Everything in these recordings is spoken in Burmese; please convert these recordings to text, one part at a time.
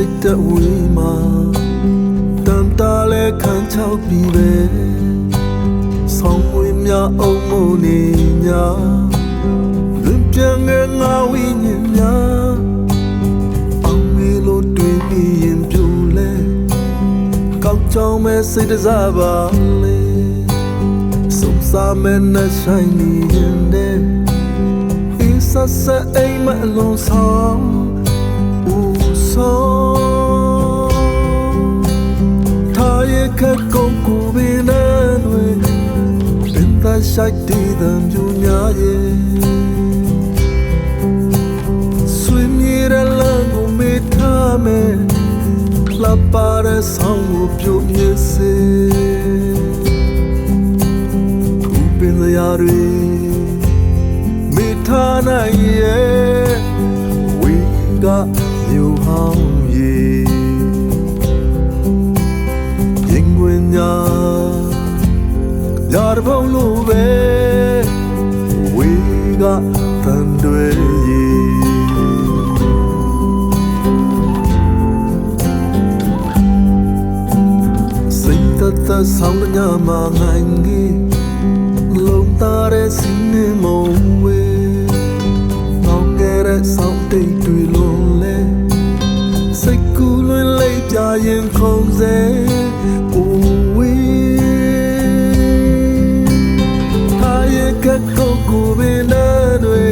စိတ်တဝေးမှာတန်တားလဲခံချောက်ပြီးပဲဆောင်းမွေးများအုံမို့နေညာလွန်ပြန်ငယ်ငါဝိညာဉ်များအောင်မေလို့တွေ့မိရင်ပြူလဲကောက်ကြောင်မဲ့စိတ်တစားပါလေစုံစားမဲ့နဲ့ဆိုင်နေရင်တဲ့ Is a set aim alone song ခက်ကုန်ကိုပင်နဲ့တွေပင်သာရှိုက်တည်တဲ့မြူများရဲ့ဆွေမြေရလန်ကိုမေးထားမယ်လှပတဲ့ဆောင်းကိုပြုံးမြစေခုပင်စရာတွေမေးထားနိုင်ရဲ့ဝီကမြို့ဟောင်းရဲ့ရင် ညာတပုံးလို့ပဲဝေကတန်တွေရေစိတ်တသက်ဆောင်ညမှာငိုင်းကြီးလုံးသားတဲ့စင်းနေမုံဝေနောင်ခဲ့တဲ့ဆောင်တိတ်တွေ ရဲ့ကကောကိုဘင်းတွေ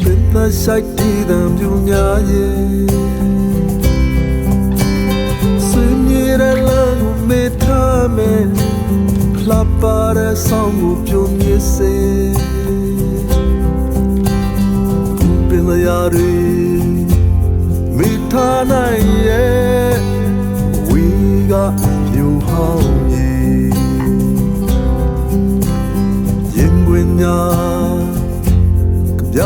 ပင်သရှိုက်တည်တဲ့မြူများရဲ့ဆွေ ကြ